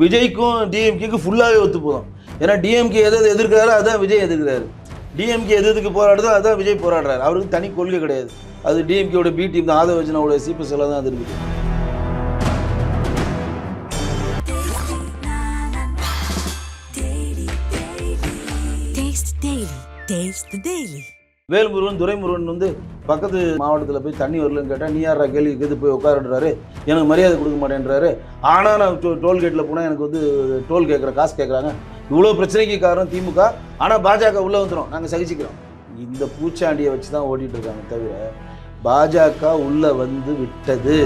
விஜய்க்கும் டிஎம்கேக்கும் ஃபுல்லாகவே ஒத்து போதும் ஏன்னா டிஎம்கே எதை எது எதிர்க்கிறாரோ அதான் விஜய் எதிர்க்கிறாரு. டிஎம்கே எது எதுக்கு போராடுதோ அதான் விஜய் போராடுறாரு. அவருக்கு தனி கொள்கை கிடையாது. அது டிஎம்கேவோட பி டீம் தான் ஆதவ வச்சனோட சிபிஎஸ் எல்லாம் தான் அது இருக்குது. Taste the Daily. Velmurugan Duraimurugan வந்து பக்கத்து மாவட்டத்தில் போய் தண்ணி வரலன்னு கேட்டால் நீ யாரா கேள்வி கேது போய் உட்காருன்றாரு. எனக்கு மரியாதை கொடுக்க மாட்டேன்றாரு. ஆனால் நான் டோ டோல்கேட்டில் போனால் எனக்கு வந்து டோல் கேட்குற காசு கேட்குறாங்க. இவ்வளோ பிரச்சனைக்கு காரணம் திமுக. ஆனால் பாஜக உள்ளே வந்துடும் நாங்கள் சகிச்சிக்கிறோம். இந்த பூச்சாண்டியை வச்சு தான் ஓட்டிகிட்டு இருக்காங்க தவிர பாஜக உள்ளே வந்து விட்டது.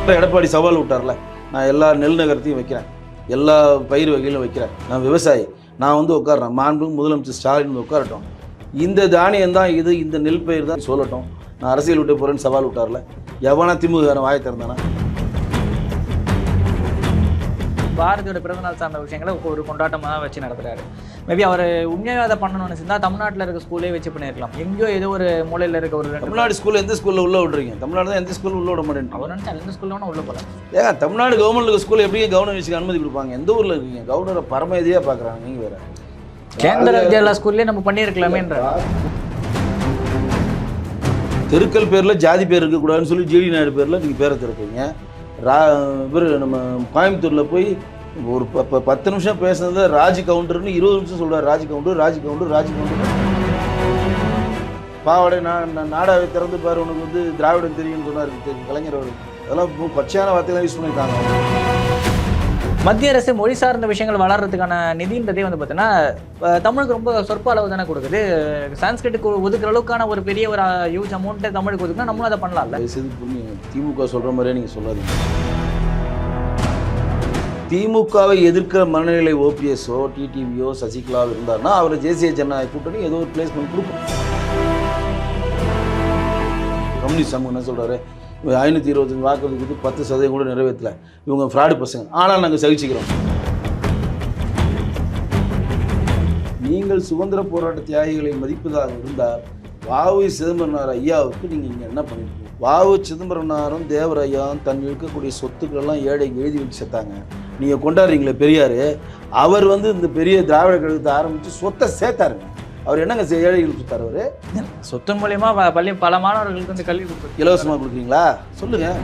இப்போ எடப்பாடி சவால் விட்டார்ல. நான் எல்லா நெல் நகரத்தையும் வைக்கிறேன். எல்லா பயிர் வகையிலும் வைக்கிறேன். நான் விவசாயி. நான் வந்து உட்கார்றேன். மாண்பு முதலமைச்சர் ஸ்டாலின் வந்து உட்காரட்டும். இந்த தானியம் தான் இது இந்த நெல் பயிர் தான். சொல்லட்டும். நான் அரசியல் விட்டு போகிறேன்னு சவால் விட்டார்ல. எவனா திமுக வாயை திறந்தானா? பாரதியோட பிறந்தநாள் சார்ந்த விஷயங்களை ஒரு கொண்டாட்டமாக வச்சு நடத்துறாரு. மேபி அவர் உண்மையாக அதை பண்ணணும்னு இருந்தா தமிழ்நாட்டில் இருக்க ஸ்கூலே வச்சு பண்ணியிருக்கலாம் எங்கேயோ ஏதோ ஒரு மூலையில் இருக்க ஒரு தமிழ்நாடு ஸ்கூலில் எந்த ஸ்கூலில் உள்ள விட்றீங்க? தமிழ்நாடு தான் எந்த ஸ்கூலில் உள்ள விட மாட்டேன். அவர் நினச்சா எந்த ஸ்கூலில் வேணா உள்ள போகலாம் ஏன் தமிழ்நாடு கவர்மெண்ட் ஸ்கூல் எப்படிங்க கவர்னர் வச்சுக்க அனுமதி கொடுப்பாங்க? எந்த ஊரில் இருக்கீங்க? கவர்னரை பரம இதையாக பார்க்குறாங்க நீங்கள் வேறு. கேந்திர வித்யாலயா ஸ்கூல்லே நம்ம பண்ணியிருக்கலாமேன்ற. தெருக்கள் பேரில் ஜாதி பேர் இருக்கக்கூடாதுன்னு சொல்லி ஜிடி நாயுடு பேரில் நீங்கள் பேரை திறப்பீங்க ரா இவர் நம்ம கோயம்புத்தூரில் போய் ஒரு ப ப- பத்து நிமிஷம் பேசுனது ராஜ் கவுண்டர்னு இருபது நிமிஷம் சொல்கிறார் ராஜ் கவுண்டர் ராஜ் கவுண்டர் ராஜ் கவுண்டர். பாவாடை நான் நான் நாடாவை திறந்து பாரு உனக்கு வந்து திராவிடம் தெரியும்னு சொன்னார். தெரியும் கலைஞர் அவர். அதெல்லாம் பச்சையான வார்த்தையெல்லாம் யூஸ் பண்ணியிருக்காங்க. மத்திய அரசு மொழி சார்ந்த விஷயங்கள் வளர்றதுக்கான நிதின்றதே வந்து பார்த்தீங்கன்னா தமிழுக்கு ரொம்ப சொற்ப அளவு தானே கொடுக்குது. சான்ஸ்கிரிட்டுக்கு ஒதுக்குற அளவுக்கான ஒரு பெரிய ஒரு யூஸ் அமௌண்ட்டை தமிழுக்கு ஒதுக்குனா நம்மளும் அதை பண்ணலாம்ல. தயவுசெய்து திமுக சொல்கிற மாதிரியே நீங்கள் சொல்லாதீங்க. திமுகவை எதிர்க்கிற மனநிலை ஓபிஎஸ்ஸோ டிடிவியோ சசிகலாவோ இருந்தார்னா அவர் தேசிய ஜனநாயக கூட்டணி ஏதோ ஒரு பிளேஸ்மெண்ட் கொடுக்கும். கம்யூனிஸ்ட் சமூகம் என்ன சொல்கிறாரு ஐநூற்றி இருபத்தஞ்சு வாக்குறுதிக்கு பத்து சதவீதம் கூட நிறைவேற்றல. இவங்க ஃப்ராடு பசங்க. ஆனால் நாங்கள் சகிச்சுக்கிறோம். நீங்கள் சுதந்திர போராட்ட தியாகிகளை மதிப்பதாக இருந்தால் வாவு சிதம்பரனார் ஐயாவுக்கு நீங்கள் இங்கே என்ன பண்ணிருக்கீங்க? வாவு சிதம்பரனாரும் தேவரையாவும் தன் இருக்கக்கூடிய சொத்துக்களெல்லாம் ஏழைக்கு எழுதி வச்சு செத்தாங்க. நீங்கள் கொண்டாடுறீங்களே பெரியார். அவர் வந்து இந்த பெரிய திராவிட கழகத்தை ஆரம்பித்து சொத்தை சேர்த்தாருங்க. அவர் என்னங்க செய்- ஏழைகளுக்கு தருவார் சொத்து மூலியமா பள்ளி பல மாணவர்களுக்கு வந்து கல்வி கொடுத்து இலவசமாக கொடுக்குறீங்களா? சொல்லுங்கள்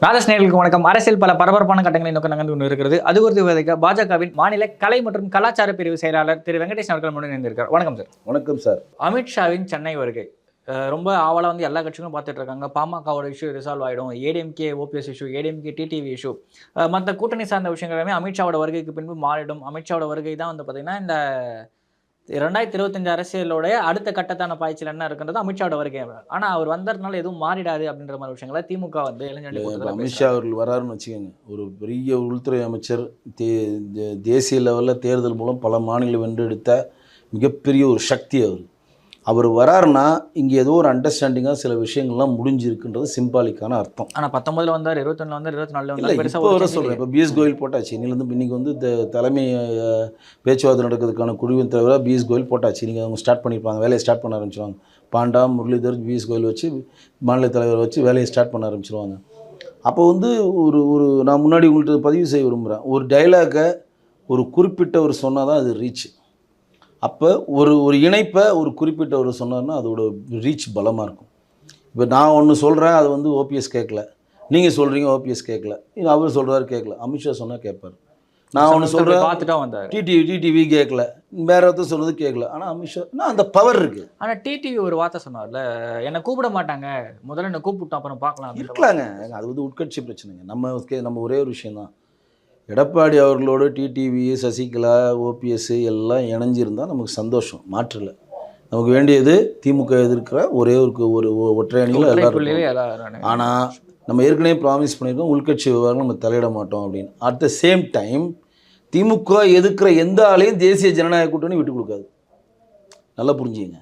ராஜஸ் நேர்களுக்கு வணக்கம். அரசியல் பல பரபரப்பான கட்டங்களை நோக்க நகர்ந்து கொண்டு இருக்கிறது. அது குறித்து விவரிக்க பாஜகவின் மாநில கலை மற்றும் கலாச்சார பிரிவு செயலாளர் திரு வெங்கடேஷ் அவர்கள் இருந்திருக்கார் வணக்கம் சார் வணக்கம் சார் அமித்ஷாவின் சென்னை வருகை. ரொம்ப ஆவலாக வந்து எல்லா கட்சிகளும் பார்த்துட்டு இருக்காங்க. பாமகவோட இஷ்யூ ரிசால்வ் ஆகிடும் ADMK OPS issue ADMK TTV issue மற்ற கூட்டணி சார்ந்த விஷயங்கள் எல்லாமே அமித்ஷாவோட வருகைக்கு பின்பு மாறிடும். அமித்ஷாவோட வருகை தான் வந்து பார்த்தீங்கன்னா இந்த ரெண்டாயிரத்தி இருபத்தஞ்சு அரசியலோடைய அடுத்த கட்டத்தான பாய்ச்சல் என்ன இருக்குன்றது அமித்ஷாவோட வருகை. ஆனால் அவர் வந்ததுனால எதுவும் மாறிடாது அப்படின்ற மாதிரி விஷயங்களை திமுக வந்து இளைஞர் அமித்ஷா அவர்கள் வராருன்னு வச்சுக்கோங்க. ஒரு பெரிய உள்துறை அமைச்சர் தே தே- தேசிய லெவலில் தேர்தல் மூலம் பல மாநிலம் வென்றெடுத்த மிகப்பெரிய ஒரு சக்தி அவர். அவர் வராருன்னா இங்கே ஏதோ ஒரு அண்டர்ஸ்டாண்டிங்காக சில விஷயங்கள்லாம் முடிஞ்சிருக்குன்றது சிம்பாலிக்கான அர்த்தம். ஆனால் பத்தொன்பதுல வந்தார் இருபத்தொன்னுல வந்தார் இருபத்தி நாலுல இல்லை இப்போ வர சொல்கிறேன். இப்போ பிஎஸ் கோயில் போட்டாச்சு. இன்னிலேருந்து இன்னைக்கு வந்து தலைமை பேச்சுவார்த்தை நடக்கிறதுக்கான குழுவின் தலைவராக பிஎஸ் கோயில் போட்டாச்சு. நீங்கள் அவங்க ஸ்டார்ட் பண்ணியிருப்பாங்க வேலையை ஸ்டார்ட் பண்ண ஆரம்பிச்சிருவாங்க. பாண்டா முரளிதர் பிஎஸ் கோயில் வச்சு மாநில தலைவர் வச்சு வேலையை ஸ்டார்ட் பண்ண ஆரம்பிச்சிருவாங்க. அப்போ வந்து ஒரு ஒரு நான் முன்னாடி உங்கள்கிட்ட பதிவு செய்ய விரும்புகிறேன் ஒரு டைலாகை ஒரு குறிப்பிட்ட ஒரு சொன்னால் தான் அது ரீச் அப்போ ஒரு ஒரு இணைப்பை ஒரு குறிப்பிட்ட ஒரு சொன்னார்னா அதோட ரீச் பலமாக இருக்கும். இப்போ நான் ஒன்று சொல்கிறேன் அது வந்து ஓபிஎஸ் கேட்கல நீங்கள் சொல்கிறீங்க ஓபிஎஸ் கேட்கல அவர் சொல்கிறாரு கேட்கல அமித்ஷா சொன்னால் கேட்பார். நான் ஒன்று சொல்கிறேன் பார்த்துட்டா வந்தார். டிடிவி டிடிவி கேட்கல வேற ஒருத்தர் சொன்னது கேட்கல ஆனால் அமித்ஷா நான் அந்த பவர் இருக்குது ஆனா டிடிவி ஒரு வார்த்தை சொன்னார்ல என்னை கூப்பிட மாட்டாங்க. முதல்ல என்ன கூப்பிட்டோம் அப்புறம் பார்க்கலாம். இருக்கலாங்க. அது வந்து உட்கட்சி பிரச்சனைங்க. நம்ம நம்ம ஒரே ஒரு விஷயந்தான் எடப்பாடி அவர்களோட டிடிவி சசிகலா ஓபிஎஸ் எல்லாம் இணைஞ்சிருந்தால் நமக்கு சந்தோஷம் மாற்றல. நமக்கு வேண்டியது திமுக எதிர்க்கிற ஒரே ஒரு ஒரு ஒற்றை அணியில். எல்லாரும் ஆனால் நம்ம ஏற்கனவே ப்ராமிஸ் பண்ணியிருக்கோம் உள்கட்சி விவகாரம் நம்ம தலையிட மாட்டோம் அப்படின்னு. At the same time DMK எதிர்க்கிற எந்த ஆளையும் தேசிய ஜனநாயக கூட்டணி விட்டு கொடுக்காது. நல்லா புரிஞ்சுங்க.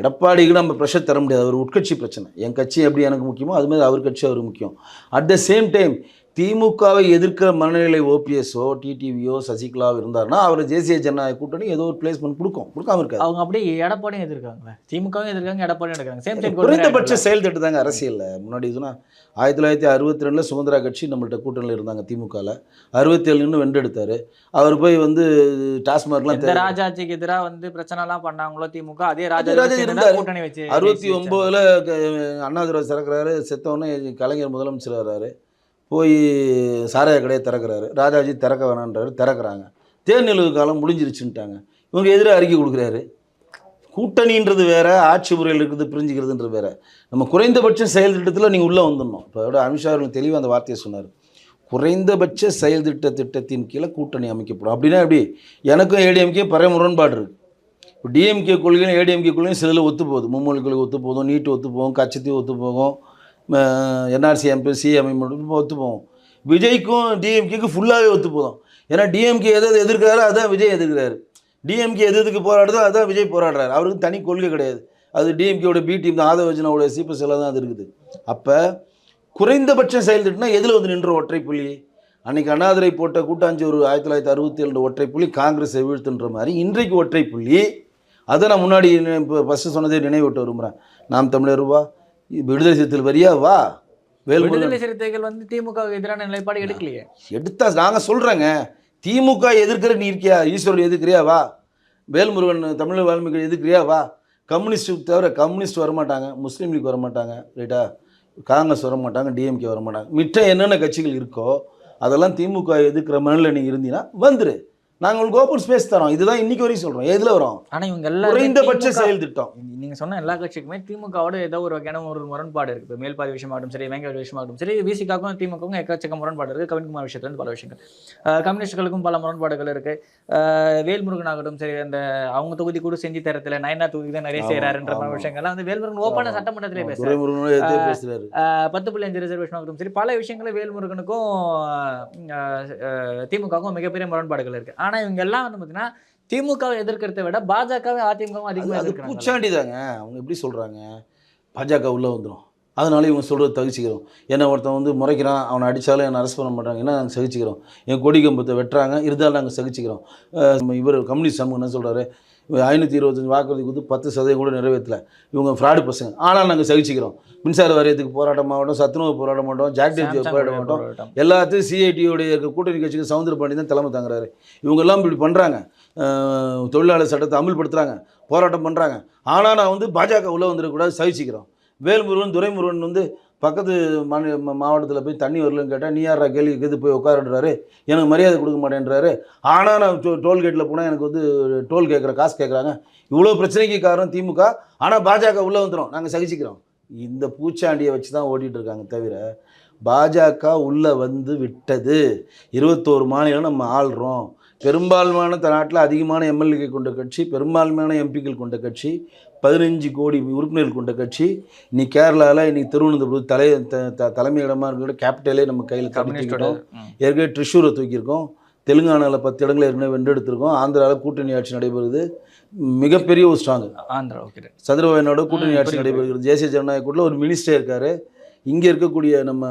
எடப்பாடிக்கு நம்ம ப்ரெஷர் தர முடியாது. அவர் உட்கட்சி பிரச்சனை. என் கட்சி எப்படி எனக்கு முக்கியமோ அது மாதிரி அவர் கட்சி அவருக்கு முக்கியம். அட் த சேம் டைம் திமுகவை எதிர்க்கிற மனநிலை ஓபிஎஸ்ஓ டிடிவியோ சசிகலாவோ இருந்தாருன்னா அவர் தேசிய ஜனநாயக கூட்டணி ஏதோ ஒரு பிளேஸ்மெண்ட் கொடுக்கும். கொடுக்காம இருக்காது. அவங்க அப்படியே எடப்பாடியும் எதிர்க்காங்களே திமுகவும் எதிர்க்காங்க எடப்பாடியும் எடுக்காங்க சேம் டைம் குறைந்தபட்ச செயல் திட்டம் தாங்க அரசியலில். முன்னாடி சொன்னால் ஆயிரத்தி தொள்ளாயிரத்தி அறுபத்தி ரெண்டில் சுதந்திரா கட்சி நம்மள்ட்ட கூட்டணியில் இருந்தாங்க திமுகவில் அறுபத்தேழு இன்னும் வென்றெடுத்தார் அவர் போய் வந்து டாஸ்மார்க்லாம் ராஜாஜிக்கு எதிராக வந்து பிரச்சனை எல்லாம் பண்ணாங்களோ திமுக அதே ராஜா ராஜா இருந்தாரு. கூட்டணி வச்சு அறுபத்தி ஒம்போதில் அண்ணாதுரை திறக்கிறாரு செத்தவொடனே கலைஞர் முதலமைச்சர் வர்றாரு. போய் சாராய கடையை திறக்கிறாரு. ராஜாஜி திறக்க வேணான்றாரு திறக்கிறாங்க. தேர்நிலவு காலம் முடிஞ்சிருச்சுன்ட்டாங்க. இவங்க எதிராக அறிக்கை கொடுக்குறாரு. கூட்டணின்றது வேற ஆட்சி முறையில் இருக்கிறது பிரிஞ்சுக்கிறதுன்றது வேற. நம்ம குறைந்தபட்ச செயல் திட்டத்தில் நீங்கள் உள்ளே வந்துடணும். இப்போ விட அமித்ஷா அவர்கள் தெளிவாக அந்த வார்த்தையை சொன்னார். குறைந்தபட்ச செயல் திட்ட திட்டத்தின் கீழே கூட்டணி அமைக்கப்படும். அப்படின்னா எப்படி? எனக்கும் ஏடிஎம்கே பறைய முரண்பாடு இருக்குது இப்போ டிஎம்கே கொள்கையும் ஏடிஎம்கே கொள்கையும் சிலதில் ஒத்து போகுது மும்மொழி கொள்கை ஒத்து போதும் நீட்டு ஒத்து போகும் கச்சத்தையும் ஒத்து போகும் என்ஆர்சி எம்பி சிஎம்ஐ மட்டும் ஒத்து போவோம் விஜய்க்கும் டிஎம்கேக்கு ஃபுல்லாகவே ஒத்து போதும் ஏன்னா டிஎம்கே எதை எதிர்க்கிறாரோ அதான் விஜய் எதிர்க்கிறாரு. டிஎம்கே எது எதுக்கு போராடுதோ அதான் விஜய் போராடுறாரு. அவருக்கு தனி கொள்கை கிடையாது. அது டிஎம்கேவோட பி டீம் தான் ஆதவஜனாவோட சிபிஎஸ் எல்லாம் தான் அது இருக்குது. அப்போ குறைந்தபட்சம் செயல்திட்டுனா எதில் வந்து நின்ற ஒற்றை புள்ளி? அன்னைக்கு அண்ணாதுரை போட்ட கூட்டாஞ்சோறு ஆயிரத்தி தொள்ளாயிரத்தி அறுபத்தி ஏழு ஒற்றை புள்ளி காங்கிரஸை வீழ்த்துன்ற மாதிரி இன்றைக்கு ஒற்றை புள்ளி. அதை நான் முன்னாடி இப்போ ஃபஸ்ட்டு சொன்னதே நினைவூட்ட விரும்புகிறேன் நாம் தமிழர் ரூபா விடுதலை சிறுத்தைகள் வரியா? வா. வேல்முருகன் விடுதலை சிறுத்தைகள் வந்து திமுக எதிரான நிலைப்பாடு எடுக்கலையே. எடுத்தா நாங்கள் சொல்கிறேங்க திமுக எதிர்க்கிற நீ இருக்கியா? ஈஸ்வரன் எதிர்க்கிறியா? வா. வேல்முருகன் தமிழ் வால்மீகி எதிர்க்கிறியா? வா. கம்யூனிஸ்ட் தவிர கம்யூனிஸ்ட் வரமாட்டாங்க. முஸ்லீம் லீக் வரமாட்டாங்க. ரைட்டா? காங்கிரஸ் வரமாட்டாங்க. டிஎம்கே வரமாட்டாங்க. மிச்சம் என்னென்ன கட்சிகள் இருக்கோ அதெல்லாம் திமுக எதிர்க்கிற மண்ணில் நீங்கள் இருந்தீங்கன்னா வந்துரு. நாங்கள் உங்களுக்கு ஓப்பன் ஸ்பேஸ் தரோம். இதுதான் இன்னைக்கு வரையும் சொல்கிறோம் எதில் வரோம்? ஆனா இவங்க எல்லாரும் குறைந்தபட்ச செயல் திட்டம். நீங்க சொன்ன எல்லா கட்சிக்குமே திமுகவோட ஏதோ ஒரு வகையான ஒரு முரண்பாடு இருக்கு இப்போ மேல்பாதி விஷயமாகட்டும் சரி வெங்காய விஷயமாகட்டும் சரி விசிகாக்கும் திமுகவும் எக்கச்சக்க முரண்பாடு இருக்கு கவின்குமார் விஷயத்துல இருந்து பல விஷயங்கள். கம்யூனிஸ்டுகளுக்கும் பல முரண்பாடுகள் இருக்கு. வேல்முருகன் ஆகட்டும் சரி அந்த அவங்க தொகுதி கூட செஞ்சு தரத்துல நயனா தொகுதி தான் நிறைய ஆமா, செய்யறாருன்ற மாதிரி. விஷயங்கள்லாம் வந்து வேல்முருகன் ஓப்பனா சட்டமன்றத்திலே பேசுகிறாரு பத்து புள்ளி அஞ்சு ரிசர்வேஷன் ஆகட்டும் சரி பல விஷயங்களும் வேல்முருகனுக்கும் திமுகவுக்கும் மிகப்பெரிய முரண்பாடுகள் இருக்கு. ஆனா இவங்க எல்லாம் வந்து பார்த்தீங்கன்னா திமுகவை எதிர்க்கிறதை விட பாஜகவை அதிமுகவும் அது அதிகமாக அது பூச்சாண்டி தாங்க அவங்க எப்படி சொல்கிறாங்க பாஜக உள்ளே வந்துடும் அதனால இவங்க சொல்கிறது தவிச்சிக்கிறோம். என்ன ஒருத்தன் வந்து முறைக்கிறான் அவனை அடித்தாலும் என்னை அரெஸ்ட் பண்ண மாட்டாங்க நாங்கள் சகிச்சுக்கிறோம்? என் கொடி கம்பத்தை வெட்டுறாங்க இருந்தாலும் நாங்கள் சகிச்சுக்கிறோம். இவர் கம்யூனிஸ்ட் சமூகம் என்ன சொல்கிறாரு ஐநூற்றி இருபத்தஞ்சி வாக்குறுதி கொடுத்து பத்து சதவீதம் கூட நிறைவேற்றல. இவங்க ஃப்ராடு பசங்க. ஆனால் நாங்கள் சகிச்சுக்கிறோம். மின்சார வாரியத்துக்கு போராட்ட மாட்டோம் சத்துணவு போராட மாட்டோம் ஜாக்டேஜ் போராட மாட்டோம் போராட்டம். எல்லாத்தையும் சிஐடியோடைய கூட்டணி கட்சிக்கு சவுந்தர பாண்டி தான் தலைமை தாங்குறாரு. இவங்கெல்லாம் இப்படி பண்ணுறாங்க தொழிலாளர் சட்டத்தை அமல்படுத்துகிறாங்க போராட்டம் பண்ணுறாங்க ஆனால் நான் வந்து பாஜக உள்ளே வந்துடக்கூடாது சகிச்சுக்கிறோம். வேல்முருகன் துரைமுருகன் வந்து பக்கத்து மாநில மாவட்டத்தில் போய் தண்ணி வரலன்னு கேட்டால் நீ யாரா கேள்வி கேது போய் உட்காருன்றாரு. எனக்கு மரியாதை கொடுக்க மாட்டேன்றாரு. ஆனால் நான் டோ டோல்கேட்டில் போனால் எனக்கு வந்து டோல் கேட்குற காசு கேட்குறாங்க. இவ்வளோ பிரச்சனைக்கு காரணம் திமுக. ஆனால் பாஜக உள்ளே வந்துடும் நாங்கள் சகிச்சிக்கிறோம். இந்த பூச்சாண்டியை வச்சு தான் ஓட்டிகிட்டு இருக்காங்க தவிர பாஜக உள்ளே வந்து விட்டது. இருபத்தோரு மாநிலம் நம்ம ஆள்றோம். பெரும்பான்மையான நாட்டில் அதிகமான எம்எல்ஏ கொண்ட கட்சி பெரும்பான்மையான எம்பிக்கள் கொண்ட கட்சி பதினஞ்சு கோடி உறுப்பினர்கள் கொண்ட கட்சி. இன்னைக்கு கேரளாவில் இன்னைக்கு திருவனந்தபுரம் தலை த த தலைமையிடமாக இருக்கிற கேபிட்டலே நம்ம கையில் கம்யூனிஸ்டோட தூக்கிட்டோம் ம். ஏற்கனவே ட்ரிஷூரை தூக்கியிருக்கோம். தெலுங்கானாவில் பத்து இடங்களை ஏற்கனவே வென்றெடுத்திருக்கோம். ஆந்திராவில் கூட்டணி ஆட்சி நடைபெறுது. மிகப்பெரிய ஒரு ஸ்ட்ராங்கு ஆந்திரா ஓகே சந்திரபாபுனோட கூட்டணி ஆட்சி. நடைபெறுகிறது. தேசிய ஜனநாயக கூட்டில் ஒரு மினிஸ்டர் இருக்கார். இங்கே இருக்கக்கூடிய நம்ம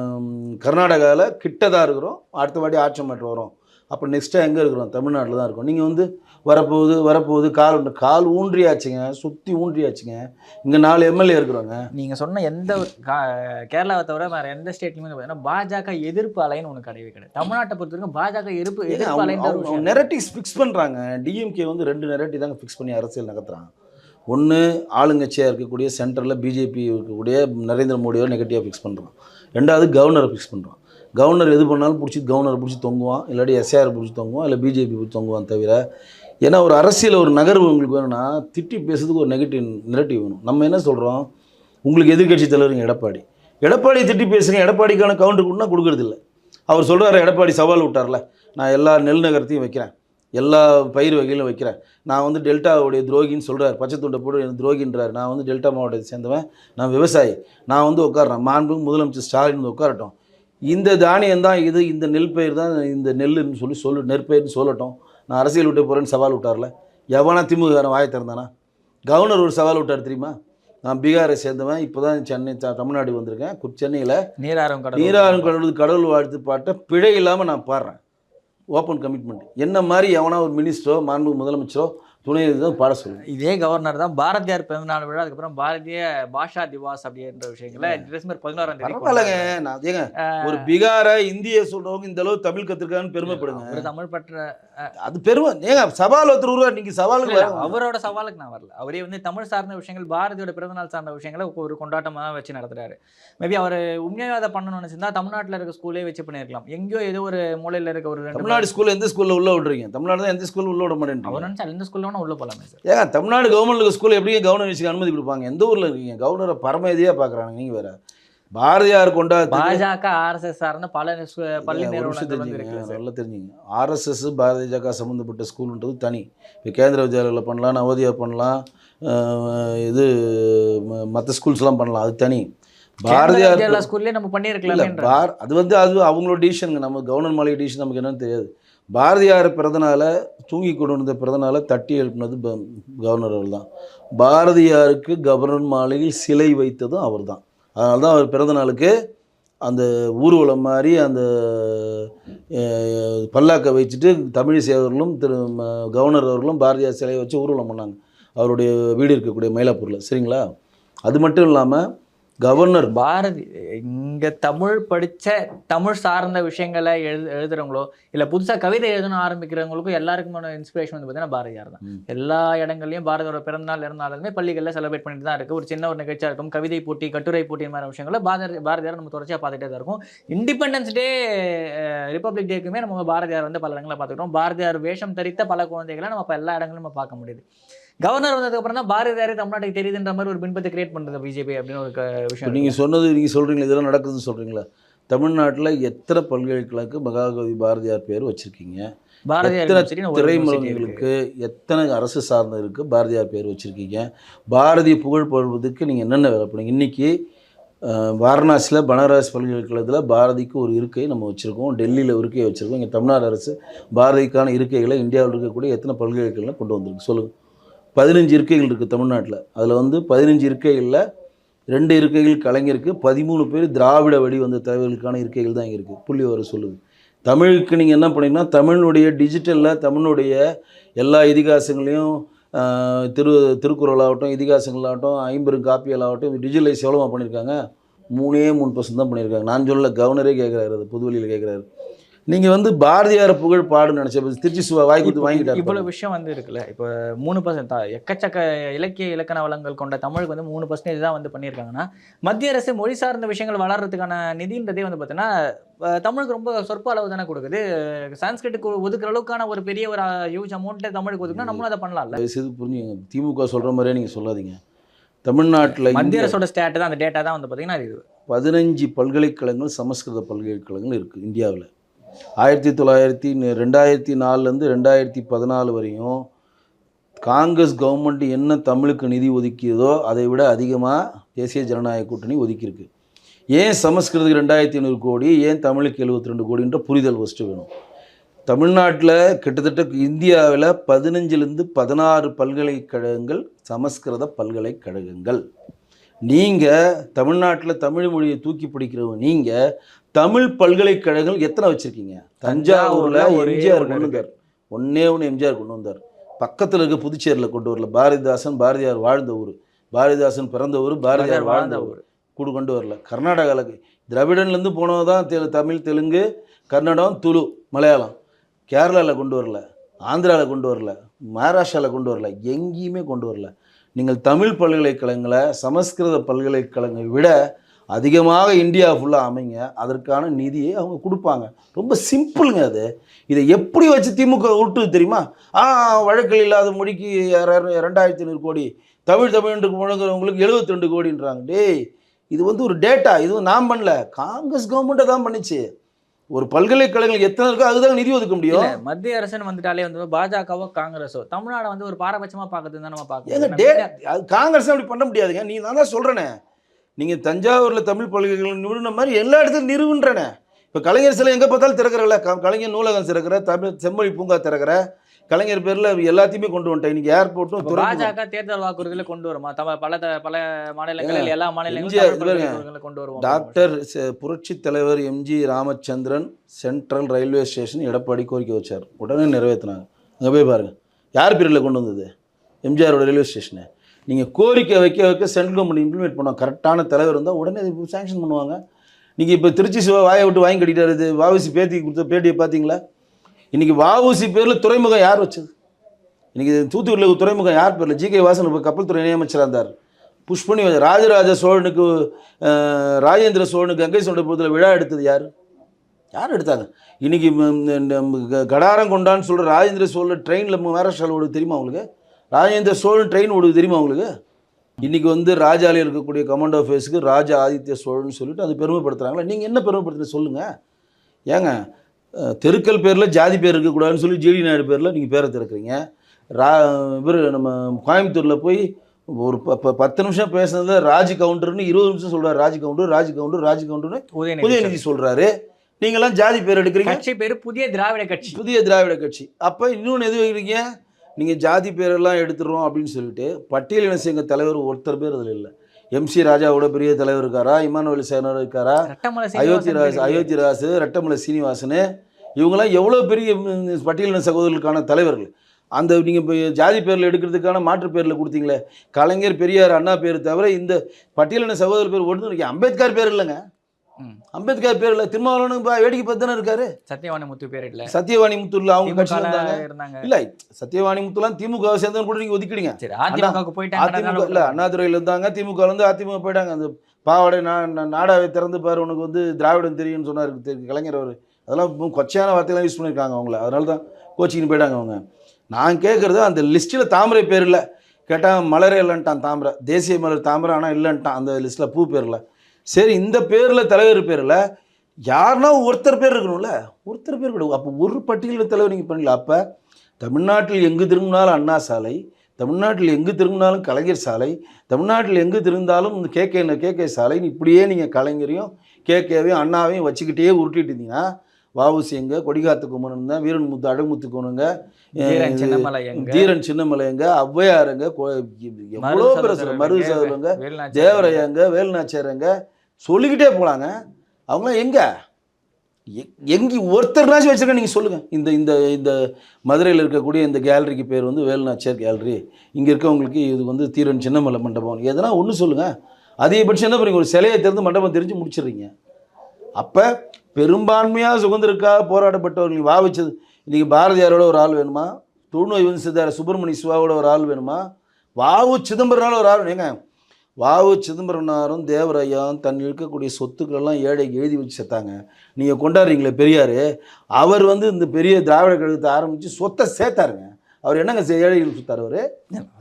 கர்நாடகாவில் கிட்ட தான் இருக்கிறோம். அடுத்த வாட்டி ஆட்சி மாற்றம் வரும். அப்போ நெக்ஸ்ட்டாக எங்கே இருக்கிறோம் தமிழ்நாட்டில் தான் இருக்கோம் நீங்கள் வந்து வரப்போகுது வரப்போகுது கால். கால் ஊன்றியாச்சுங்க சுற்றி ஊன்றியாச்சுங்க. இங்கே நாலு எம்எல்ஏ இருக்கிறோங்க. நீங்க சொன்ன எந்த கேரளாவை தவிர வேற எந்த ஸ்டேட்லயுமே பார்த்தீங்கன்னா பாஜக எதிர்ப்பு அலைன்னு ஒன்று கிடையவே கிடையாது. தமிழ்நாட்டை பொறுத்த வரைக்கும் பாஜக எதிர்ப்பு எதிர்ப்பு விஷயம். நெரட்டிவ்ஸ் ஃபிக்ஸ் பண்ணுறாங்க டிஎம்கே வந்து ரெண்டு நெரட்டிவ் தாங்க ஃபிக்ஸ் பண்ணி அரசியல் நகர்த்துறாங்க. ஒன்று ஆளுங்கட்சியாக இருக்கக்கூடிய சென்டரில் பிஜேபி இருக்கக்கூடிய நரேந்திர மோடியோ நெகட்டிவாக ஃபிக்ஸ் பண்ணுறான் ரெண்டாவது கவர்னரை ஃபிக்ஸ் பண்ணுறான் கவர்னர் எது பண்ணாலும் பிடிச்சி கவர்னரை பிடிச்சி தொங்குவான் இல்லாட்டி எஸ்ஆர் பிடிச்சி தொங்குவான் இல்லை பிஜேபி பிடிச்சி தொங்குவான் தவிர ஏன்னா ஒரு அரசியல் ஒரு நகர்வு உங்களுக்கு வேணும்னா திட்டி பேசுறதுக்கு ஒரு நெகட்டிவ் நெகட்டிவ் வேணும். நம்ம என்ன சொல்கிறோம் உங்களுக்கு எதிர்கட்சி தலைவருங்க எடப்பாடி. எடப்பாடி திட்டி பேசுகிறேன் எடப்பாடிக்கான கவுண்டர் கொடுனா கொடுக்கறதில்ல அவர் சொல்கிறாரு எடப்பாடி சவால் விட்டார்ல. நான் எல்லா நெல் நகரத்தையும் வைக்கிறேன். எல்லா பயிர் வகையிலும் வைக்கிறேன். நான் வந்து டெல்டாவுடைய துரோகின்னு சொல்கிறார் பச்சை துண்டை போட்டு எனக்கு துரோகின்றார். நான் வந்து டெல்டா மாவட்டத்தை சேர்ந்தவன். நான் விவசாயி. நான் வந்து உட்கார்றேன். மாண்பு முதலமைச்சர் ஸ்டாலின் வந்து உட்காரட்டும். இந்த தானியம் தான் இது இந்த நெல் பயிர் தான் இந்த நெல்லுன்னு சொல்லி சொல்லு நெற்பயிர்னு சொல்லட்டும். நான் அரசியல் விட்டு போகிறேன்னு சவால் விட்டார்ல. எவனா திமுக வாயை திறந்தானா? கவர்னர் ஒரு சவால் விட்டார் தெரியுமா? நான் பீகாரை சேர்ந்தவன் இப்போ தான் சென்னை தமிழ்நாடு வந்திருக்கேன். சென்னையில் நீராறும் கடல் நீராறும் கடவுள் கடவுள் வாழ்த்து பாட்டை பிழை இல்லாமல் நான் பாடுறேன். ஓப்பன் கமிட்மெண்ட் என்ன மாதிரி எவனா ஒரு மினிஸ்டரோ மாண்பு முதலமைச்சரோ துணை தான் பாட சொல்லுவேன் இதே கவர்னர் தான் பாரதியார் பிறந்தநாள் விழா அதுக்கப்புறம் பாரதிய பாஷா திவாஸ் அப்படின்ற விஷயங்களை டிசம்பர் பதினோராம் தேதி பரவாயில்லைங்க. நான் ஏங்க ஒரு பீகாரை இந்திய சொல்றவங்க இந்த அளவு தமிழ் கத்துருக்கான்னு பெருமைப்படுங்க. அவர் தமிழ் பற்ற அது பெருமை. ஏங்க சவால் ஒருத்தர் உருவா நீங்க சவாலுக்கு. அவரோட சவாலுக்கு நான் வரல. அவரே வந்து தமிழ் சார்ந்த விஷயங்கள் பாரதியோட பிறந்தநாள் சார்ந்த விஷயங்களை ஒரு கொண்டாட்டமா வச்சு நடத்துறாரு. மேபி அவர் உண்மையாக அதை பண்ணணும்னு நினைச்சிருந்தா தமிழ்நாட்டுல இருக்க ஸ்கூலே வச்சு பண்ணிருக்கலாம் எங்கேயோ ஏதோ ஒரு மூலையில இருக்க ஒரு ரெண்டு தமிழ்நாடு ஸ்கூல்ல எந்த ஸ்கூல்ல உள்ள விடுறீங்க? தமிழ்நாடு தான் எந்த ஸ்கூல்ல உள்ள விட அவர் மாட்டேன் நினைச்சா எந்த ஸ்கூல்ல வேணா உள்ள போலாமே சார். ஏங்க தமிழ்நாடு கவர்மெண்ட் ஸ்கூல் எப்படி கவர்னர் வச்சுக்க அனுமதி கொடுப்பாங்க? எந்த ஊர்ல இருக்கீங்க? கவர்னரை பரமதியா பாக்குறாங்க நீங்க வேற. பாரதியார் கொண்டாடுறதுக்கு பாஜக ஆர்எஸ்எஸ் சார்ந்த பல பள்ளி நிறுவனங்கள் நல்லா தெரிஞ்சுங்க. ஆர்எஸ்எஸ் பாரதிய ஜனதா சம்மந்தப்பட்ட ஸ்கூல்ன்றது தனி. இப்போ கேந்திர வித்யாலயில் பண்ணலாம் நவோதயா பண்ணலாம் இது மற்ற ஸ்கூல்ஸ்லாம் பண்ணலாம் அது தனி. பாரதியார் பாரதியார் ஸ்கூல்லே நம்ம பண்ணியிருக்கலாமே பார் அது வந்து அது அவங்களோட டிசிஷனுங்க நம்ம கவர்னர் மாளிகை டிசிஷன் நமக்கு என்னன்னு தெரியாது. பாரதியார் பிறந்தனால தூங்கி கொண்டு வந்த பிறந்தனால தட்டி எழுப்பினது கவர்னர் அவர் தான் பாரதியாருக்கு கவர்னர் மாளிகையில் சிலை வைத்ததும் அவர் தான் அதனால தான் அவர் பிறந்த நாளுக்கு அந்த ஊர்வலம் மாதிரி அந்த பல்லாக்கை வச்சுட்டு தமிழிசை அவர்களும் திரு கவர்னர் அவர்களும் பாரதியார் சிலையை வச்சு ஊர்வலம் பண்ணாங்க. அவருடைய வீடு இருக்கக்கூடிய மயிலாப்பூரில். சரிங்களா? அது மட்டும் இல்லாமல் கவர்னர் பாரதி இங்க தமிழ் படிச்ச தமிழ் சார்ந்த விஷயங்களை எழுது எழுதுறவங்களோ இல்ல புதுசா கவிதை எழுதணும் ஆரம்பிக்கிறவங்களுக்கும் எல்லாருக்குமான இன்ஸ்பிரேஷன் வந்து பார்த்தீங்கன்னா பாரதியார் தான். எல்லா இடங்கள்லயும் பாரதியோட பிறந்தநாள் இருந்தாலுமே பள்ளிகளில் செலிப்ரேட் பண்ணிட்டு தான் இருக்கு. ஒரு சின்ன ஒரு நிகழ்ச்சியா இருக்கும். கவிதை போட்டி கட்டுரை போட்டி மாதிரி விஷயங்களை பாரதி பாரதியார் நம்ம தொடர்ச்சியா பார்த்துட்டே தான் இருக்கும். இண்டிபெண்டன்ஸ் டே ரிப்பப்ளிக் டேக்குமே நம்ம பாரதியார் வந்து பல இடங்களில் பார்த்துக்கிறோம் பாரதியார் வேஷம் தரித்த பல குழந்தைகளை நம்ம இப்ப எல்லா இடங்களும் நம்ம பார்க்க முடியுது. கவர்னர் வந்ததுக்கு அப்புறம் தான் பாரதியாரே தமிழ்நாட்டுக்கு தெரியுதுன்ற மாதிரி ஒரு பின்பத்தை கிரியேட் பண்றது பிஜேபி அப்படின்னு ஒரு விஷயம் நீங்கள் சொன்னது நீங்கள் சொல்கிறீங்களா இதெல்லாம் நடக்குதுன்னு சொல்கிறீங்களா தமிழ்நாட்டில் எத்தனை பல்கலைக்கழகத்துக்கு மகாகவி பாரதியார் பேர் வச்சுருக்கீங்க? பாரதியார். திரைமலங்களுக்கு எத்தனை அரசு சார்ந்த இருக்குது பாரதியார் பேர் வச்சுருக்கீங்க? பாரதிய புகழ் படுவதற்கு நீங்கள் என்னென்ன வேலை பண்ணீங்க? இன்றைக்கி வாரணாசியில் பனாரஸ் பல்கலைக்கழகத்தில் பாரதிக்கு ஒரு இருக்கை நம்ம வச்சுருக்கோம். டெல்லியில் ஒரு இருக்கை வச்சுருக்கோம். இங்கே தமிழ்நாடு அரசு பாரதிக்கான இருக்கைகளை இந்தியாவில் இருக்கக்கூடிய எத்தனை பல்கலைக்கழகம் கொண்டு வந்திருக்கு? சொல்லுங்கள் பதினஞ்சு இருக்கைகள் இருக்குது தமிழ்நாட்டில். அதில் வந்து பதினஞ்சு இருக்கைகளில் ரெண்டு இருக்கைகள் கலைஞருக்கு பதிமூணு பேர் திராவிட வழி வந்த தலைவர்களுக்கான இருக்கைகள் தான் இங்கே இருக்குது புள்ளி வர சொல்லுது. தமிழுக்கு நீங்கள் என்ன பண்ணீங்கன்னா தமிழுடைய டிஜிட்டலில் தமிழுடைய எல்லா இதிகாசங்களையும் ஆஹ், திரு திருக்குறளாகட்டும் இதிகாசங்களாகட்டும் ஐம்பெரும் காப்பியலாகட்டும் டிஜிட்டலைஸ் எவ்வளோமா பண்ணியிருக்காங்க மூணே மூணு பர்சன்ட் தான் பண்ணியிருக்காங்க நான் சொல்லல கவர்னரே கேட்குறாரு அது புதுவெளியில் கேட்குறாரு நீங்கள் வந்து பாரதியார் புகழ் பாடுன்னு நினச்ச திருச்சி சுவா வாய் கொடுத்து வாங்கிட்டாரு இவ்வளவு விஷயம் வந்து இருக்குல்ல இப்போ மூணு பர்சன்ட் எக்கச்சக்க இலக்கிய இலக்கண வளங்கள் கொண்ட தமிழுக்கு வந்து மூணு பர்சன்டேஜ் தான் வந்து பண்ணியிருக்காங்கன்னா மத்திய அரசு மொழி சார்ந்த விஷயங்கள் வளர்றதுக்கான நிதின்றதே வந்து பார்த்தீங்கன்னா தமிழுக்கு ரொம்ப சொற்ப அளவு தானே கொடுக்குது. சான்ஸ்கிரிட்டுக்கு ஒதுக்குற அளவுக்கான ஒரு பெரிய ஒரு ஹியூஜ் அமௌண்ட்டை தமிழுக்கு ஒதுக்குனா நம்மளும் அதை பண்ணலாம்ல. தயவுசெய்து புரிஞ்சுங்க. திமுக சொல்கிற மாதிரியே நீங்கள் சொல்லாதீங்க. தமிழ்நாட்டில் மத்திய அரசோட ஸ்டேட் தான் அந்த டேட்டா தான் வந்து பார்த்தீங்கன்னா இது. பதினஞ்சு பல்கலைக்கழகங்கள் சமஸ்கிருத பல்கலைக்கழகங்கள் இருக்குது இந்தியாவில். ஆயிரத்தி தொள்ளாயிரத்தி ரெண்டாயிரத்தி நாலுலேருந்து ரெண்டாயிரத்தி பதினாலு வரையும் காங்கிரஸ் கவர்மெண்ட் என்ன தமிழுக்கு நிதி ஒதுக்கியதோ அதை விட அதிகமாக தேசிய ஜனநாயக கூட்டணி ஒதுக்கியிருக்கு. ஏன் சமஸ்கிருதத்துக்கு ரெண்டாயிரத்தி ஐநூறு கோடி ஏன் தமிழுக்கு எழுபத்தி ரெண்டு கோடின்ற புரிதல் ஃபஸ்ட்டு வேணும். தமிழ்நாட்டில் கிட்டத்தட்ட இந்தியாவில் பதினஞ்சுலேருந்து பதினாறு பல்கலைக்கழகங்கள் சமஸ்கிருத பல்கலைக்கழகங்கள். நீங்கள் தமிழ்நாட்டில் தமிழ் மொழியை தூக்கி பிடிக்கிறவங்க நீங்கள் தமிழ் பல்கலைக்கழகங்கள் எத்தனை வச்சுருக்கீங்க? தஞ்சாவூரில் எம்ஜிஆர் கொண்டு வந்தார். ஒன்றே ஒன்று எம்ஜிஆர் கொண்டு வந்தார். பக்கத்தில் இருக்க புதுச்சேரியில் கொண்டு வரல. பாரதிதாசன் பாரதியார் வாழ்ந்த ஊர். பாரதிதாசன் பிறந்த ஊர் பாரதியார் வாழ்ந்த ஊர். கூடு கொண்டு வரல. கர்நாடகாவில் திராவிடன்லேருந்து போனவங்க தான் தெ தமிழ் தெலுங்கு கன்னடம் துளு மலையாளம். கேரளாவில் கொண்டு வரல. ஆந்திராவில் கொண்டு வரல. மகாராஷ்டிராவில் கொண்டு வரல. எங்கேயுமே கொண்டு வரல. நீங்கள் தமிழ் பல்கலைக்கழகங்களை சமஸ்கிருத பல்கலைக்கழகங்களை விட அதிகமாக இந்தியா ஃபுல்லாக அமைங்க. அதற்கான நிதியை அவங்க கொடுப்பாங்க. ரொம்ப சிம்பிளுங்க அது. இதை எப்படி வச்சு திமுக உருட்டுது தெரியுமா? ஆ வழக்கில் இல்லாத மொழிக்கு ரெண்டாயிரத்தி ஐநூறு கோடி தமிழ் தமிழ்ன்ட்டு முழங்குறவங்களுக்கு 72 ரெண்டு கோடின்றாங்க. டேய் இது வந்து ஒரு டேட்டா இதுவும் நான் பண்ணல. காங்கிரஸ் கவர்மெண்ட்டை தான் பண்ணிச்சு. ஒரு பல்கலைக்கழகங்கள் எத்தனை இருக்கோ அதுதான் நிதி ஒதுக்க முடியும். மத்திய அரசுன்னு வந்துட்டாலே வந்து பாஜகவோ காங்கிரஸோ தமிழ்நாடு வந்து ஒரு பாரபட்சமா பார்க்கறது தான் நம்ம பார்க்கணும் காங்கிரஸ் அப்படி பண்ண முடியாதுங்க. நீ நான் தான் சொல்கிறேனே நீங்கள் தஞ்சாவூரில் தமிழ் பல்கலைக்கழகம் நிறுவன மாதிரி எல்லா இடத்துலையும் நிறுவுன்றனே. இப்போ கலைஞர் சிலை எங்கே பார்த்தாலும் திறக்கிறல கலைஞர் நூலகம் திறக்கிற தமிழ் செம்மொழி பூங்கா திறக்கிற கலைஞர் பேரில் எல்லாத்தையுமே கொண்டு வந்துட்டேன் இன்னைக்கு ஏர்போர்ட்டும் பாஜக தேர்தல் வாக்குறுதியில கொண்டு வருமா? தம பல பல மாநிலங்களில் எல்லா மாநிலங்களும் பாருங்க. கொண்டு வருவோம் டாக்டர் செ- புரட்சித் தலைவர் MG Ramachandran central railway station Edappadi கோரிக்கை வச்சார். உடனே நிறைவேற்றினாங்க அங்கே போய் பாருங்கள் யார் பீரியடில் கொண்டு வந்தது? எம்ஜிஆரோட ரயில்வே ஸ்டேஷனை. நீங்கள் கோரிக்கை வைக்க வைக்க சென்ட்ரல் கவர்மெண்ட் இம்ப்ளிமெண்ட் பண்ணுவாங்க கரெக்டான தலைவர் இருந்தால் உடனே சாங்ஷன் பண்ணுவாங்க. நீங்கள் இப்போ திருச்சி சிவா வாயை விட்டு வாங்கி கட்டிட்டாரு இது. வாவுசி பேத்தி கொடுத்த பேட்டியை பார்த்தீங்களா? இன்றைக்கி வாவுசி பேரில் துறைமுகம் யார் வச்சது? இன்றைக்கி தூத்துக்குடியில் துறைமுகம் யார் பேரில்? ஜி கே வாசன் இப்போ கப்பல் துறை இணையமைச்சராக இருந்தார். புஷ் பண்ணி ராஜராஜ சோழனுக்கு ராஜேந்திர சோழனுக்கு கங்கை சொண்ட போதில் விழா எடுத்தது யார்? யார் எடுத்தாங்க? இன்னைக்கு க- கடாரம் கொண்டான்னு சொல்கிற ராஜேந்திர சோழன் ட்ரெயினில் மகாராஷ்டிராவில் ஓடுது தெரியுமா உங்களுக்கு? ராஜேந்திர சோழன் ட்ரெயின் ஓடுது தெரியுமா உங்களுக்கு? இன்னைக்கு வந்து ராஜாவில் இருக்கக்கூடிய கமாண்ட் ஃபேஸுக்கு ராஜா ஆதித்ய சோழன் சொல்லிட்டு அது பெருமைப்படுத்துகிறாங்களா நீங்கள் என்ன பெருமைப்படுத்துறது சொல்லுங்கள் ஏங்க தெருக்கள் பேரில் ஜாதி பேர் இருக்கக்கூடாதுன்னு சொல்லி ஜிடி நாயுடு பேரில் நீங்கள் பேரை திறக்கிறீங்க. ரா இவர் நம்ம கோயம்புத்தூரில் போய் ஒரு ப ப- பத்து நிமிஷம் பேசுனது ராஜ் கவுண்டர்னு இருபது நிமிஷம் சொல்கிறார் ராஜ் கவுண்டர் ராஜ் கவுண்டர் ராஜ் கவுண்டர்னு உதயநிதி சொல்கிறாரு நீங்களாம் ஜாதி பேர் எடுக்கிறீங்க. கட்சி பேரு புதிய திராவிட கட்சி. புதிய திராவிட கட்சி. அப்போ இன்னொன்று எது வைக்கிறீங்க? நீங்கள் ஜாதி பேரெல்லாம் எடுத்துடுறோம் அப்படின்னு சொல்லிட்டு பட்டியலின சங்க தலைவர் ஒருத்தர் பேர் அதில் இல்லை. எம்சி ராஜாவோட பெரிய தலைவர் இருக்காரா? இமானுவேல் சேனர் இருக்காரா? அயோத்தி ராஜ் அயோத்தி ராசு ரெட்டமலை சீனிவாசன். இவங்கெல்லாம் எவ்வளோ பெரிய பட்டியலின சகோதரர்களுக்கான தலைவர்கள்? அந்த நீங்கள் இப்போ ஜாதி பேரில் எடுக்கிறதுக்கான மாற்று பேரில் கொடுத்தீங்களே. கலைஞர் பெரியார் அண்ணா பேர் தவிர இந்த பட்டியலின சகோதரர் பேர் ஒன்று அம்பேத்கர் பேர் இல்லைங்க. அம்பேத்கர் பேர் இல்லை திருமாவளவனுக்கு வேடிக்கை பார்த்து தானே இருக்காரு? சத்தியவாணி முத்து பேர் இல்ல. சத்யவாணி முத்தூர்ல அவங்க திமுக கட்சியில் இருந்தாங்க. இல்லை சத்யவாணி முத்துலாம் திமுக சேர்ந்தவங்க கூட நீங்கள் ஒதுக்கிடுங்க. சரி அதிமுகவுக்கு போயிட்டாங்க அதிமுக இல்லை அண்ணாதுரையில் இருந்தாங்க திமுக இருந்து அதிமுக போயிட்டாங்க. அந்த பாவாடை நாடாவை திறந்து பாரு உனக்கு வந்து திராவிடம் தெரியும்னு சொன்னார் கலைஞர் அவர். அதெல்லாம் கொச்சையான வார்த்தையெல்லாம் யூஸ் பண்ணியிருக்காங்க அவங்கள. அதனால தான் கோச்சிக்கின்னு போயிட்டாங்க அவங்க. நான் கேட்குறது அந்த லிஸ்ட்டில் தாமரை பேர் இல்லை. கேட்டால் மலரே இல்லைன்ட்டான் தாமரை. தேசிய மலர் தாமரை ஆனால் இல்லைன்ட்டான் அந்த லிஸ்ட்டில் பூ பேரில் சரி இந்த பேரில் தலைவர் பேரில் யாருன்னா ஒருத்தர் பேர் இருக்கணும்ல? ஒருத்தர் பேர் கிடையாது. அப்போ ஒரு பட்டியலில் தலைவர் நீங்கள் பண்ணல அப்போ தமிழ்நாட்டில் எங்கு திரும்பினாலும் அண்ணா சாலை தமிழ்நாட்டில் எங்கு திரும்பினாலும் கலைஞர் சாலை தமிழ்நாட்டில் எங்கு திருந்தாலும் இந்த கேகே கேகே சாலைன்னு இப்படியே நீங்கள் கலைஞரையும் கேகேவையும் அண்ணாவையும் வச்சுக்கிட்டே உருட்டிட்டு இருந்தீங்கன்னா வாவுசி எங்க கொடிகாத்து குமரன் தான் வீரன் முத்து அழகுமுத்து கோணுங்க தீரன் சின்னமலை எங்க தீரன் சின்னமலையங்க ஔவையாருங்க கொ- எவ்வளோ பேர் மருது வேலுநாச்சியார் தேவரையாங்க வேலுநாச்சியாரங்க சொல்லிக்கிட்டே போகலாங்க அவங்களாம் எங்கே? எங்கே ஒருத்தர்னாச்சும் வச்சுருக்கேன் நீங்கள் சொல்லுங்கள் இந்த இந்த இந்த மதுரையில் இருக்கக்கூடிய இந்த கேலரிக்கு பேர் வந்து வேலுநாச்சியார் கேலரி. இங்கே இருக்கவங்களுக்கு இது வந்து தீரன் சின்னமலை மண்டபம். எதனா ஒன்று சொல்லுங்கள் அதிகபட்சம் என்ன பண்ணுறீங்க ஒரு சிலையை திறந்து மண்டபம் தெரிஞ்சு முடிச்சிடுறீங்க. அப்போ பெரும்பான்மையாக சுதந்திரக்காக போராடப்பட்டவர்கள் வாவிச்சது இன்றைக்கி பாரதியாரோட ஒரு ஆள் வேணுமா? தொழுநோய் வந்து சித்தார சுப்பிரமணிய சிவாவோட ஒரு ஆள் வேணுமா? வாவு சிதம்பரனால ஒரு ஆள் ஏங்க வாவு சிதம்பரனாரும் தேவரையாவும் தன் இருக்கக்கூடிய சொத்துக்களெல்லாம் ஏழைக்கு எழுதி வச்சு செத்தாங்க. நீங்கள் கொண்டாடுறீங்களே பெரியார். அவர் வந்து இந்த பெரிய திராவிட கழகத்தை ஆரம்பித்து சொத்தை சேர்த்தாருங்க. அவர் என்னங்க ஏழைகளுக்கு சுத்தார் அவர்?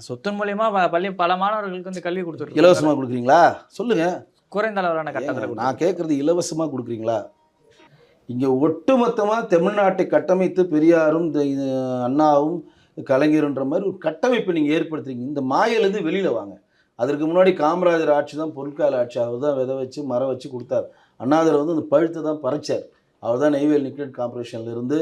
சொத்தின் மூலியமா பள்ளி பல மாணவர்களுக்கு வந்து கல்வி கொடுத்துருக்கு இலவசமாக கொடுக்குறீங்களா? சொல்லுங்கள் குறைந்த அளவிலான கட்டத்தில் நான் கேட்குறது இலவசமாக கொடுக்குறீங்களா? இங்கே ஒட்டுமொத்தமாக தமிழ்நாட்டை கட்டமைத்து பெரியாரும் அண்ணாவும் கலைஞருன்ற மாதிரி ஒரு கட்டமைப்பை நீங்கள் ஏற்படுத்துறீங்க. இந்த மாயிலேருந்து வெளியில் வாங்க. அதற்கு முன்னாடி காமராஜர் ஆட்சி தான் பொருட்கால ஆட்சி. அவர் தான் விதை வச்சு மரம் வச்சு கொடுத்தார். அண்ணாதர் வந்து அந்த பழுத்தை தான் பறிச்சார். அவர் தான் நெய்வேல் நிக்லெட் கார்பரேஷன்ல இருந்து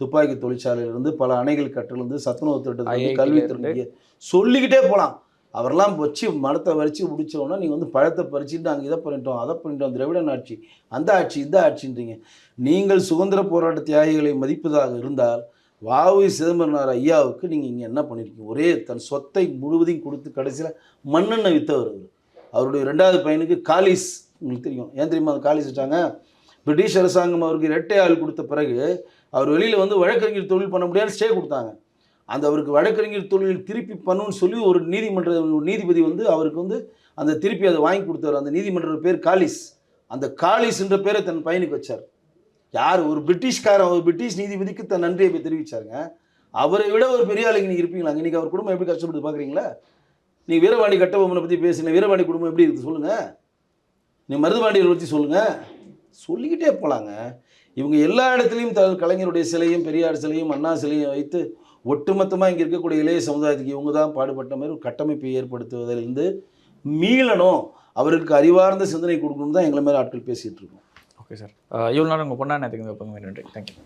துப்பாக்கி தொழிற்சாலையிலிருந்து பல அணைகள் கட்டிலிருந்து சத்துணவு திட்டத்திலிருந்து ல கல்வித்துறை சொல்லிக்கிட்டே போகலாம் அவரெல்லாம் வச்சு மரத்தை வரிச்சு முடிச்சோன்னா நீங்கள் வந்து பழத்தை பறிச்சுட்டு நாங்கள் இதை பண்ணிட்டோம் அதை பண்ணிட்டோம் திராவிடன் ஆட்சி. அந்த ஆட்சி இந்த ஆட்சின்றீங்க. நீங்கள் சுதந்திர போராட்ட தியாகிகளை மதிப்பதாக இருந்தால் வாவி சிதம்பரனார் ஐயாவுக்கு நீங்கள் இங்கே என்ன பண்ணியிருக்கீங்க ஒரே தன் சொத்தை முழுவதையும் கொடுத்து கடைசியில் மண்ணெண்ணை விற்றவர் அவர். அவருடைய ரெண்டாவது பையனுக்கு காலிஸ் உங்களுக்கு தெரியும். ஏன் தெரியுமா? அந்த காலிஸ் வச்சாங்க பிரிட்டிஷ் அரசாங்கம் அவருக்கு இரட்டை ஆள் கொடுத்த பிறகு அவர் வெளியில் வந்து வழக்கறிஞர் தொழில் பண்ண முடியாது ஸ்டே கொடுத்தாங்க. அந்த அவருக்கு வழக்கறிஞர் தொழில் திருப்பி பண்ணணும்னு சொல்லி ஒரு நீதிமன்ற நீதிபதி வந்து அவருக்கு வந்து அந்த திருப்பி அதை வாங்கி கொடுத்தாரு அந்த நீதிமன்ற பேர் காலிஸ். அந்த காலிஸ்ன்ற பேரை தன் பையனுக்கு வச்சார். யார் ஒரு பிரிட்டிஷ்காரன் ஒரு பிரிட்டிஷ் நீதிபதிக்கு தன் நன்றியை போய் தெரிவிச்சாருங்க. அவரை விட ஒரு பெரிய ஆளுங்க நீங்கள் இருப்பீங்களா? இன்றைக்கி அவர் குடும்பம் எப்படி கஷ்டப்பட்டு பார்க்குறீங்களா நீ வீரபாண்டி கட்டபொம்மனை பற்றி பேசின வீரபாண்டி குடும்பம் எப்படி இருக்குது சொல்லுங்கள் நீ மருதுபாண்டியரை பற்றி சொல்லுங்கள் சொல்லிக்கிட்டே போகலாங்க இவங்க எல்லா இடத்துலையும் த கலைஞருடைய சிலையும் பெரியார் சிலையும் அண்ணா சிலையும் வைத்து ஒட்டுமொத்தமாக இங்கே இருக்கக்கூடிய இளைய சமுதாயத்துக்கு இவங்க தான் பாடுபட்ட மாதிரி ஒரு கட்டமைப்பை ஏற்படுத்துவதிலிருந்து மீளணும். அவருக்கு அறிவார்ந்த சிந்தனை கொடுக்கணும் தான் எங்களை மாதிரி ஆட்கள் பேசிகிட்டு இருக்கோம். Okay sir. இவ்வளோ நேரம் உங்கள் பொண்ணா நேரத்துக்கு நன்றி. தேங்க்யூ